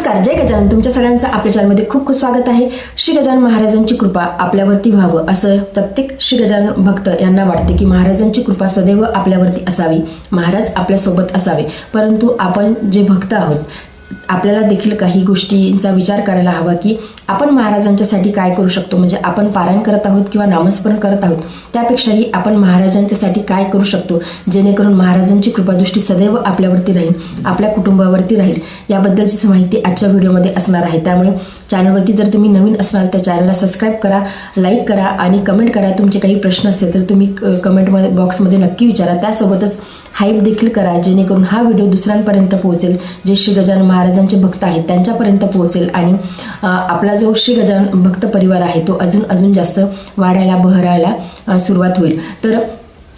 नमस्कार जय गजानन. तुमच्या सगळ्यांचं आपल्या चॅनलमध्ये खूप खूप स्वागत आहे. श्री गजानन महाराजांची कृपा आपल्यावरती व्हावं असं प्रत्येक श्री गजानन भक्त यांना वाटते की महाराजांची कृपा सदैव आपल्यावरती असावी. महाराज आपल्यासोबत असावे. परंतु आपण जे भक्त आहोत आपल्याला देखील काही गोष्टींचा विचार करायला हवा की आपण महाराजांच्यासाठी काय करू शकतो? म्हणजे आपण पारायण करत आहोत किंवा नामस्मरण करत आहोत त्यापेक्षाही आपण महाराजांच्यासाठी काय करू शकतो? जेणेकरून महाराजांची कृपादृष्टी सदैव आपल्यावरती राहील आपल्या कुटुंबावरती राहील. याबद्दलची माहिती आजच्या व्हिडिओमध्ये असणार आहे. त्यामुळे चॅनलवरती जर तुम्ही नवीन असणार तर चॅनलला सबस्क्राईब करा लाईक करा आणि कमेंट करा. तुमचे काही प्रश्न असतील तर तुम्ही कमेंटमध्ये बॉक्समध्ये नक्की विचारा. त्यासोबतच हाईप देखील करा जेणेकरून हा व्हिडिओ दुसऱ्यांपर्यंत पोहोचेल. जे श्री गजान महाराज. महाराजांचे भक्त आहेत त्यांच्यापर्यंत पोहोचेल. आणि आपला जो श्री गजानन भक्त परिवार आहे तो अजून अजून जास्त वाढायला बहरायला सुरुवात होईल. तर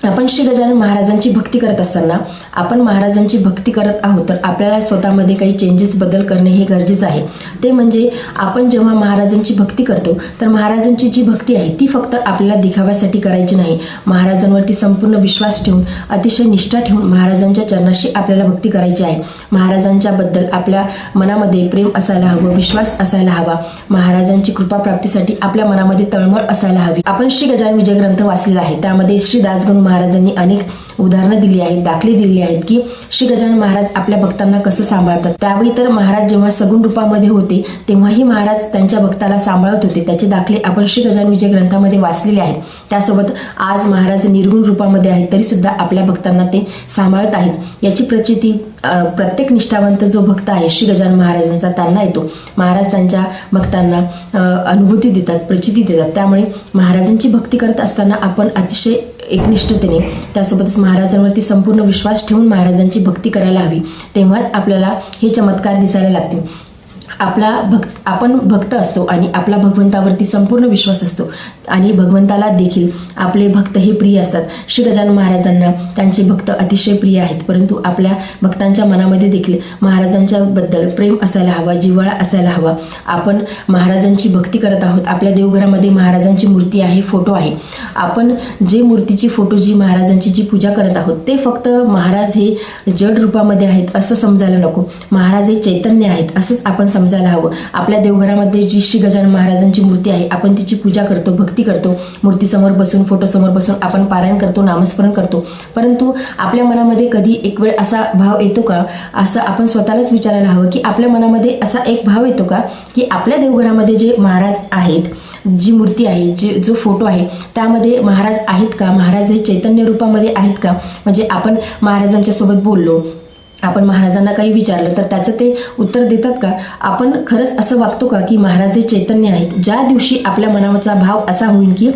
आपण श्री गजानन महाराजांची भक्ती करत असताना आपण महाराजांची भक्ती करत आहोत तर आपल्याला स्वतःमध्ये काही चेंजेस बदल करणे हे गरजेचं आहे. ते म्हणजे आपण जेव्हा महाराजांची भक्ती करतो तर महाराजांची जी भक्ती आहे ती फक्त आपल्याला दिखाव्यासाठी करायची नाही. महाराजांवरती संपूर्ण विश्वास ठेवून अतिशय निष्ठा ठेवून महाराजांच्या चरणाशी आपल्याला भक्ती करायची आहे. महाराजांच्याबद्दल आपल्या मनामध्ये प्रेम असायला हवं विश्वास असायला हवा. महाराजांची कृपा प्राप्तीसाठी आपल्या मनामध्ये तळमळ असायला हवी. आपण श्री गजानन विजय ग्रंथ वाचलेला आहे. त्यामध्ये श्री दासगण महाराजांनी अनेक उदाहरणं दिली आहेत दाखले दिली आहेत की श्री गजानन महाराज आपल्या भक्तांना कसं सांभाळतात. त्यावेळी तर महाराज जेव्हा सगुण रूपामध्ये होते तेव्हाही महाराज त्यांच्या भक्ताला सांभाळत होते. त्याचे दाखले आपण श्री गजानन विजय ग्रंथामध्ये वाचलेले आहेत. त्यासोबत आज महाराज निर्गुण रूपामध्ये आहेत तरी सुद्धा आपल्या भक्तांना ते सांभाळत आहेत. याची प्रचिती प्रत्येक निष्ठावंत जो भक्त आहे श्री गजानन महाराजांचा त्यांना येतो. महाराज त्यांच्या भक्तांना अनुभूती देतात प्रचिती देतात. त्यामुळे महाराजांची भक्ती करत असताना आपण अतिशय एकनिष्ठतेने त्यासोबतच महाराजांवरती संपूर्ण विश्वास ठेवून महाराजांची भक्ती करायला हवी तेव्हाच आपल्याला हे चमत्कार दिसायला लागतील. आपला भक्त आपण भक्त असतो आणि आपला भगवंतावरती संपूर्ण विश्वास असतो. आणि भगवंताला देखील आपले भक्त हे प्रिय असतात. श्री गजानन महाराजांना त्यांचे भक्त अतिशय प्रिय आहेत. परंतु आपल्या भक्तांच्या मनामध्ये देखील महाराजांच्याबद्दल प्रेम असायला हवा जिव्हाळा असायला हवा. आपण महाराजांची भक्ती करत आहोत. आपल्या देवघरामध्ये महाराजांची मूर्ती आहे फोटो आहे. आपण जे मूर्तीची फोटो जी महाराजांची जी पूजा करत आहोत ते फक्त महाराज हे जड रूपामध्ये आहेत असं समजायला नको. महाराज हे चैतन्य आहेत असंच आपण समजायला हवं. आपल्या देवघरामध्ये जी श्री गजानन महाराजांची मूर्ती आहे आपण तिची पूजा करतो भक्ती करतो. मूर्तीसमोर बसून फोटोसमोर बसून आपण पारायण करतो नामस्मरण करतो. परंतु आपल्या मनामध्ये कधी एक वेळ असा भाव येतो का? असं आपण स्वतःलाच विचारायला हवं की आपल्या मनामध्ये असा एक भाव येतो का? की आपल्या देवघरामध्ये जे महाराज आहेत जी मूर्ती आहे जे जो फोटो आहे त्यामध्ये महाराज आहेत का? महाराज हे चैतन्य रूपामध्ये आहेत का? म्हणजे आपण महाराजांच्या सोबत बोललो आपण महाराजांना काही विचारलं तर त्याचं ते उत्तर देतात का? आपण खरंच असं वागतो का की महाराज हे चैतन्य आहेत? ज्या दिवशी आपल्या मनाचा भाव असा होईल की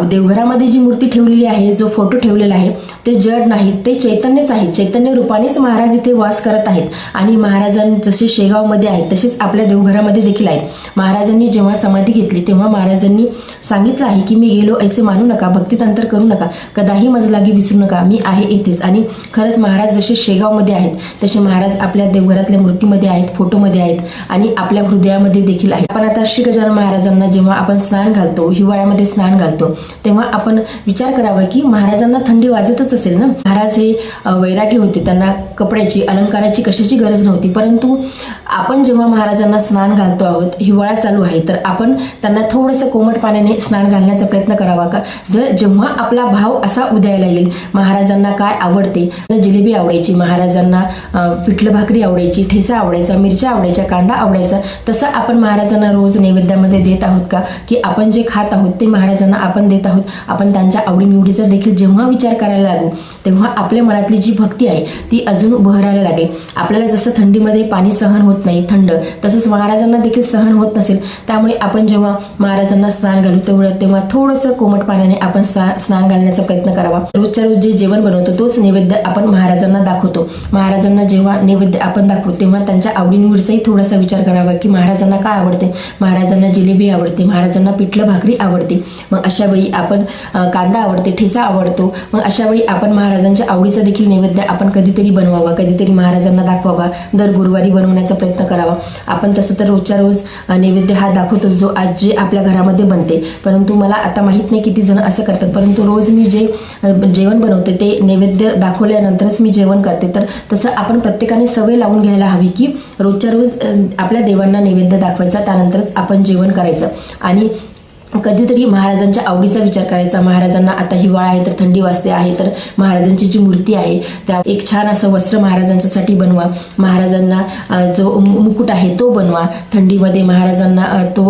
देवघरामध्ये जी मूर्ती ठेवलेली आहे जो फोटो ठेवलेला आहे ते जड नाहीत ते चैतन्यच आहेत चैतन्य रूपानेच महाराज इथे वास करत आहेत. आणि महाराजां जसे शेगावमध्ये आहेत तसेच आपल्या देवघरामध्ये देखील आहेत. महाराजांनी जेव्हा समाधी घेतली तेव्हा महाराजांनी सांगितलं आहे की मी गेलो ऐसे मानू नका भक्तितांतर करू नका. कदाही मजलागी विसरू नका. मी आहे इथेच. आणि खरंच महाराज जसे शेगावमध्ये आहेत तसे महाराज आपल्या देवघरातल्या मूर्तीमध्ये आहेत फोटोमध्ये आहेत आणि आपल्या हृदयामध्ये देखील आहेत. आपण आता श्री गजानन महाराजांना जेव्हा आपण स्नान घालतो हिवाळ्यामध्ये स्नान घालतो तेव्हा आपण विचार करावा की महाराजांना थंडी वाजतच असेल ना? महाराज हे वैरागी होते. त्यांना कपड्याची अलंकाराची कशाची गरज नव्हती. परंतु आपण जेव्हा महाराजांना स्नान घालतो आहोत हिवाळा चालू आहे तर आपण त्यांना थोडंसं कोमट पाण्याने स्नान घालण्याचा प्रयत्न करावा का? जर जेव्हा आपला भाव असा उदयाला येईल महाराजांना काय आवडते? जिलेबी आवडायची महाराजांना पिठलं भाकरी आवडायची ठेसा आवडायचा मिरच्या आवडायच्या कांदा आवडायचा तसं आपण महाराजांना रोज नैवेद्यामध्ये देत आहोत का? की आपण जे खात आहोत ते महाराजांना आपण देत आहोत. आपण त्यांच्या आवडीनिवडीचा देखील जेव्हा विचार करायला लागू तेव्हा आपल्या मनातली जी भक्ती आहे ती अजून बहरायला लागेल. आपल्याला जसं थंडीमध्ये पाणी सहन होत नाही थंड तसंच महाराजांना देखील सहन होत नसेल. त्यामुळे आपण जेव्हा महाराजांना स्नान घालू तेवढं तेव्हा थोडंसं कोमट पाण्याने आपण स्नान घालण्याचा प्रयत्न करावा. रोजच्या रोज जे जेवण बनवतो तोच नैवेद्य आपण महाराजांना दाखवतो. महाराजांना जेव्हा नैवेद्य आपण दाखवू तेव्हा त्यांच्या आवडीनिवडीचाही थोडासा विचार करावा की महाराजांना काय आवडते? महाराजांना जिलेबी आवडते महाराजांना पिठलं भाकरी आवडते. मग अशा वेळी आपण कांदा आवडते ठेसा आवडतो मग अशा वेळी आपण महाराजांच्या आवडीचा देखील नैवेद्य आपण कधीतरी बनवावा कधीतरी महाराजांना दाखवावा दर गुरुवारी बनवण्याचा प्रयत्न करावा. आपण तसं तर रोजच्या रोज नैवेद्य हा दाखवतोच जो आज जे आपल्या घरामध्ये बनते. परंतु मला आता माहीत नाही किती जण असं करतात. परंतु रोज मी जे जेवण बनवते ते नैवेद्य दाखवल्यानंतरच मी जेवण करते. तर तसं आपण प्रत्येकाने सवय लावून घ्यायला हवी की रोजच्या रोज आपल्या देवांना नैवेद्य दाखवायचा त्यानंतरच आपण जेवण करायचं. आणि कधीतरी महाराजांच्या आवडीचा विचार करायचा. महाराजांना आता हिवाळा आहे तर थंडी वाजते आहे तर महाराजांची जी मूर्ती आहे त्या एक छान असं वस्त्र महाराजांच्यासाठी बनवा. महाराजांना जो मुकुट आहे तो बनवा. थंडीमध्ये महाराजांना तो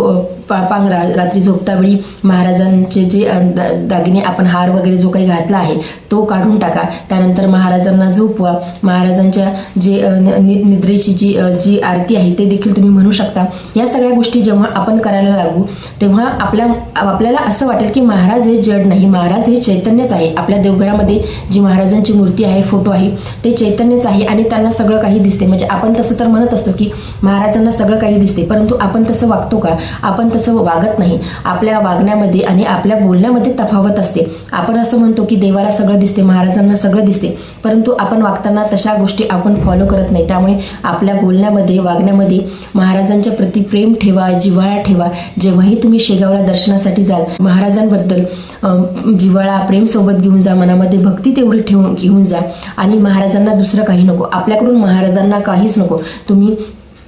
पांग रात्री झोपतावेळी महाराजांचे जे दा- दागिने आपण हार वगैरे जो काही घातला आहे तो काढून टाका. त्यानंतर महाराजांना झोपवा. महाराजांच्या जे नि- नि- निद्रेची जी जी आरती आहे ते देखील तुम्ही म्हणू शकता. या सगळ्या गोष्टी जेव्हा आपण करायला लागू तेव्हा आपल्या आपल्याला असं वाटेल की महाराज हे जड नाही महाराज हे चैतन्यच आहे. आपल्या देवघरामध्ये जी महाराजांची मूर्ती आहे फोटो आहे ते चैतन्यच आहे आणि त्यांना सगळं काही दिसते. म्हणजे आपण तसं तर म्हणत असतो की महाराजांना सगळं काही दिसते परंतु आपण तसं वागतो का? आपण तसं वागत नाही. आपल्या वागण्यामध्ये आणि आपल्या बोलण्यामध्ये तफावत असते. आपण असं म्हणतो की देवाला सगळं दिसते महाराजांना सगळं दिसते. परंतु आपण वागताना तशा गोष्टी आपण फॉलो करत नाही. त्यामुळे आपल्या बोलण्यामध्ये वागण्यामध्ये महाराजांच्या प्रती प्रेम ठेवा जिव्हाळा ठेवा. जेव्हाही तुम्ही शेगावला दर्शनासाठी जाल महाराजांबद्दल अं, जिव्हाळा प्रेम सोबत घेऊन जा मनामध्ये भक्ती तेवढी ठेवून घेऊन जा. आणि महाराजांना दुसरं काही नको. आपल्याकडून महाराजांना काहीच नको. तुम्ही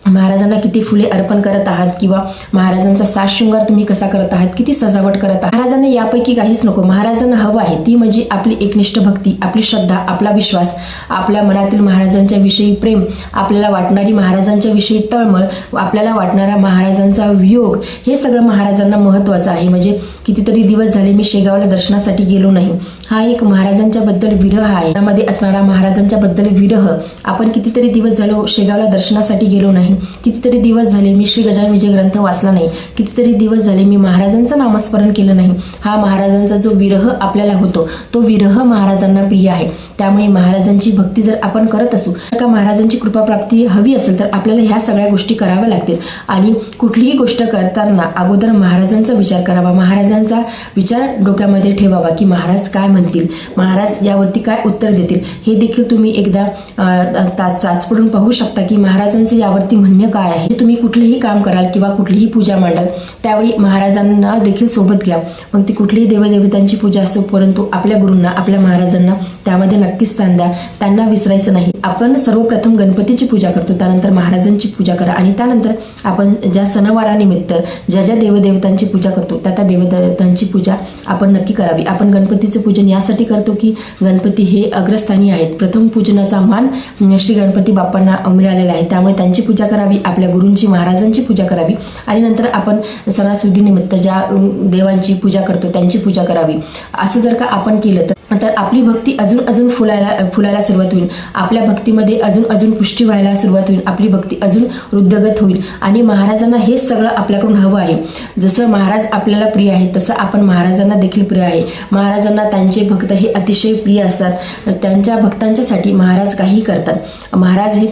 महाराजांना किती फुले अर्पण करत आहात किंवा महाराजांचा सास शृंगार तुम्ही कसा करत आहात किती सजावट करत आहात? महाराजांना यापैकी काहीच नको. महाराजांना हवं आहे ती म्हणजे आपली एकनिष्ठ भक्ती आपली श्रद्धा आपला विश्वास आपल्या मनातील महाराजांच्या विषयी प्रेम आपल्याला वाटणारी महाराजांच्या विषयी तळमळ आपल्याला वाटणारा महाराजांचा वियोग हे सगळं महाराजांना महत्त्वाचं आहे. म्हणजे कितीतरी दिवस झाले मी शेगावला दर्शनासाठी गेलो नाही. हा एक महाराजांच्या बद्दल विरह आहे. त्यामध्ये असणारा महाराजांच्या बद्दल विरह आपण कितीतरी दिवस झालो शेगावला दर्शनासाठी गेलो नाही. कितीतरी दिवस झाले मी श्री गजान विजय ग्रंथ वाचला नाही. कितीतरी दिवस झाले मी महाराजांचं नामस्मरण केलं नाही. हा महाराजांचा जो विरह आपल्याला होतो तो विरह महाराजांना प्रिय आहे. त्यामुळे महाराजांची भक्ती जर आपण करत असू तर का महाराजांची कृपा प्राप्ती हवी असेल तर आपल्याला ह्या सगळ्या गोष्टी कराव्या लागतील. आणि कुठलीही गोष्ट करताना अगोदर महाराजांचा विचार करावा महाराजांचा विचार डोक्यामध्ये ठेवावा की महाराज काय म्हणतील. महाराज यावरती काय उत्तर देतील? हे देखील तुम्ही एकदा तास चाचपडून पाहू शकता की महाराजांचं यावरती म्हणणं काय आहे? तुम्ही कुठलेही काम कराल किंवा कुठलीही पूजा मांडाल त्यावेळी महाराजांना देखील सोबत घ्या. मग ती कुठलीही देवदेवतांची पूजा असो परंतु आपल्या गुरूंना आपल्या महाराजांना त्यामध्ये नक्कीच स्थान द्या. त्यांना विसरायचं नाही. आपण सर्वप्रथम गणपतीची पूजा करतो त्यानंतर महाराजांची पूजा करा आणि त्यानंतर आपण ज्या सणवारानिमित्त ज्या ज्या देवदेवतांची पूजा करतो त्या त्या देवदेवतांची पूजा आपण नक्की करावी. आपण गणपतीचं पूजन यासाठी करतो की गणपती हे अग्रस्थानी आहेत. प्रथम पूजनाचा मान श्री गणपती बाप्पांना मिळालेला आहे. त्यामुळे त्यांची पूजा करावी आपल्या गुरूंची महाराजांची पूजा करावी आणि नंतर आपण सणासुदीनिमित्त ज्या देवांची पूजा करतो त्यांची पूजा करावी. असं जर का आपण केलं तर तर आपली भक्ती अजून अजून फुलायला फुलायला सुरुवात होईल. आपल्या भक्तीमध्ये अजून अजून पुष्टी व्हायला सुरुवात होईल. आपली भक्ती अजून वृद्धगत होईल. आणि महाराजांना हे सगळं आपल्याकडून हवं आहे. जसं महाराज आपल्याला प्रिय आहे तसं आपण महाराजांना देखील प्रिय आहे. महाराजांना त्यांचे भक्त हे अतिशय प्रिय असतात. त्यांच्या भक्तांच्यासाठी महाराज काही करतात. महाराज हे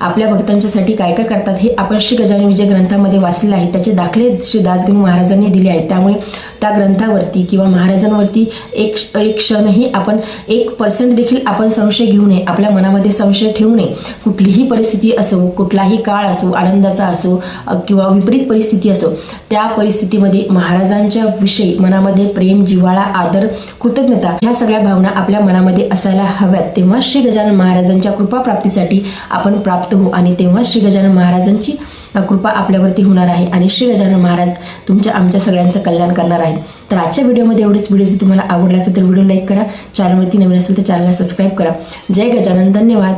आपल्या भक्तांच्यासाठी काय काय करतात हे आपण श्री गजानन विजय ग्रंथामध्ये वाचलेलं आहे. त्याचे दाखले श्री दासगणू महाराजांनी दिले आहेत. त्यामुळे त्या ग्रंथावरती किंवा महाराजांवरती एक एक क्षणही आपण एक पर्सेंट देखील आपण संशय घेऊ नये आपल्या मनामध्ये संशय ठेवू नये. कुठलीही परिस्थिती असो कुठलाही काळ असो आनंदाचा असो किंवा विपरीत परिस्थिती असो त्या परिस्थितीमध्ये महाराजांच्या विषयी मनामध्ये प्रेम जिव्हाळा आदर कृतज्ञता ह्या सगळ्या भावना आपल्या मनामध्ये असायला हव्यात. तेव्हा श्री गजानन महाराजांच्या कृपा प्राप्तीसाठी आपण प्राप्त होऊ आणि तेव्हा श्री गजानन महाराजांची कृपा आपल्यावरती होणार आहे आणि श्री गजानन महाराज तुमच्या आमच्या सगळ्यांचं कल्याण करणार आहेत. तर आजच्या व्हिडिओमध्ये एवढेच व्हिडिओ जर तुम्हाला आवडला असेल तर व्हिडिओ लाईक करा. चॅनलवरती नवीन असेल तर चॅनलला सबस्क्राईब करा. जय गजानन. धन्यवाद.